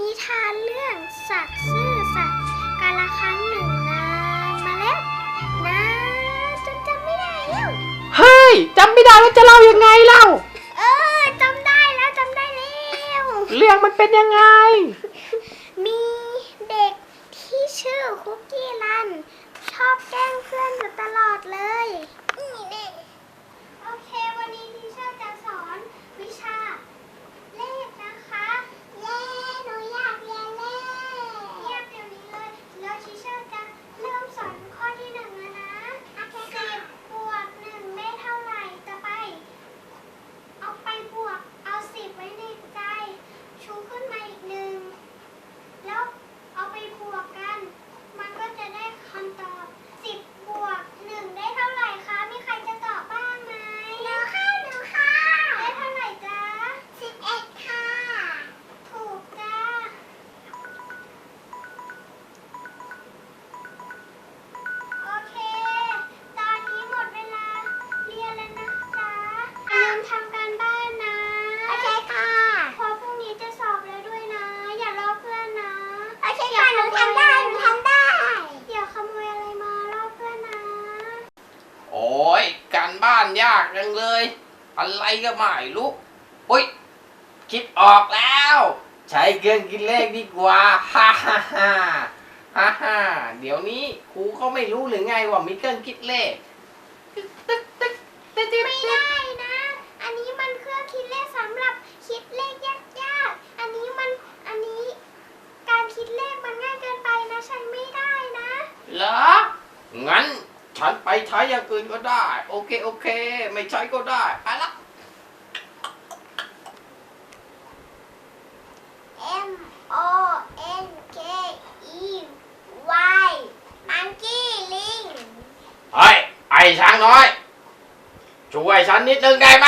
นิทานเรื่องสัตว์ซื่อสัตย์กาละครั้งหนึ่งนานมาแล้วนะจนจำไม่ได้แล้ว เฮ้ยจำไม่ได้ว่าจะเล่ายังไงเล่า เออจำได้แล้วจำได้แล้ว เรื่องมันเป็นยังไง มีเด็กที่ชื่อคุกกี้รัน ชอบแกล้งเพื่อน การบ้านยากจังเลย อะไรก็ไม่รู้อุ้ยคิดออกแล้ว ใช้เครื่องคิดเลขดีกว่าฮ่าฮ่าฮ่าฮ่าฮ่าเดี๋ยวนี้ครูเขาไม่รู้หรือไงว่ามีเครื่องคิดเลขตึ๊กตึ๊กตึ๊กตึ๊กตึ๊กไม่ได้นะ อันนี้มันเครื่องคิดเลขสำหรับคิดเลขยากๆ อันนี้มัน อันนี้ การคิดเลขมันง่ายเกินไปนะ ฉันไม่ได้นะ เหรองั้น ฉันไปใช้อย่างอื่นก็ได้ โอเคโอเค ไม่ใช้ก็ได้ไปละ M O N K E Y monkey ลิงเฮ้ยไอ้ช้างน้อย ช่วยฉันนิดนึงได้ไหม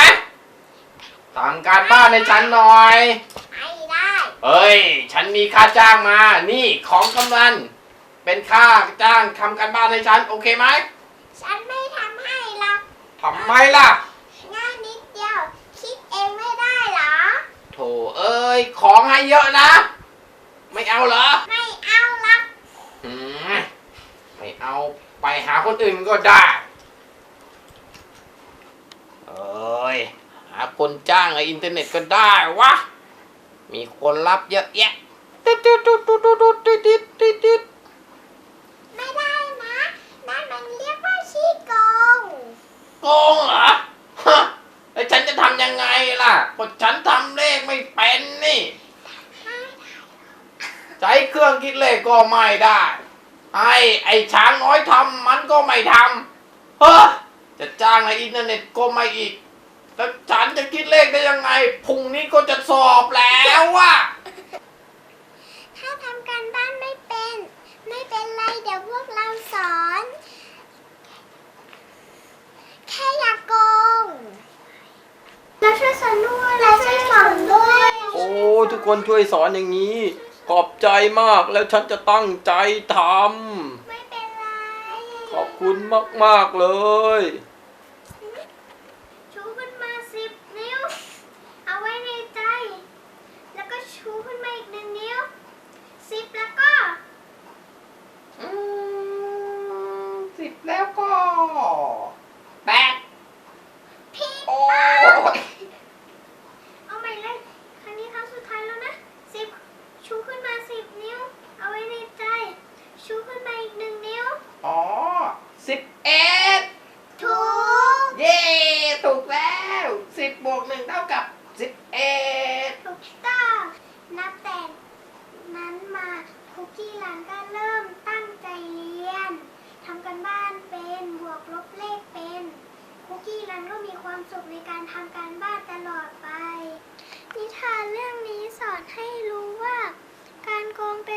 ทำการบ้านให้ฉันหน่อย ไม่ได้เฮ้ย ฉันมีค่าจ้างมา นี่ของกำนัน เป็นค่าจ้างทำการบ้านให้ฉัน โอเคไหม ฉันไม่ทำให้หรอกทำไมล่ะ ง่ายนิดเดียว คิดเองไม่ได้เหรอ โถเอ้ย ของให้เยอะนะ ไม่เอาเหรอไม่เอาหรอกอืมไม่เอาไปหาคนอื่นก็ได้เอ้ย หาคนจ้างในอินเทอร์เน็ตก็ได้วะ มีคนรับเยอะแยะติ๊ดติ๊ดติ๊ดติ๊ดติ๊ดติ๊ดติ๊ดติ๊ด ไม่ได้นะนั่นมันเรียกว่า ขี้โกงโกงเหรอฮะแล้วฉันจะทำยังไงล่ะก็ฉันทำเลขไม่เป็นนี่ ใช้เครื่องคิดเลขก็ไม่ได้ ไอ้ไอ้ช้างน้อยทำมันก็ไม่ทำเฮ้อจะจ้างในอินเทอร์เน็ตก็ไม่อีก แล้วฉันจะคิดเลขได้ยังไงพรุ่งนี้ก็จะสอบแล้วว่ะถ้าทำการบ้านไม่เป็น ไม่เป็นไรเดี๋ยวพวกเราสอน แค่อย่าโกงเราช่วยสอนด้วยเราช่วยสอนด้วย โอ้ ทุกคนช่วยสอนอย่างนี้ ขอบใจมากแล้วฉันจะตั้งใจทไม่เป็นไรำขอบคุณมากๆเลยชูขึ้นมาสิบนิ้ว เอาไว้ในใจ แล้วก็ชูขึ้นมาอีกหนึ่งนิ้วสิบแล้วก็อืมสิบแล้วก็แปด ผิด โอ้ย เอาใหม่เลย ครั้งนี้ครั้งสุดท้ายแล้วนะสิบชูขึ้นมาสิบนิ้ว เอาไว้ในใจ ชูขึ้นมาอีกหนึ่งนิ้ว อ๋อ สิบเอ็ดถูกเย้ถูกแล้วสิบบวกหนึ่งเท่ากับสิบเอ็ดถูกต้องนับแต่นั้นมาคุกกี้หลานก็เริ่มตั้งใจเรียนทำกันบ้านเป็นบวกลบเลขเป็นคุกกี้รันก็มีความสุขในการทำการบ้านตลอดไป นิทานเรื่องนี้สอนให้รู้ว่า การโกงเป็น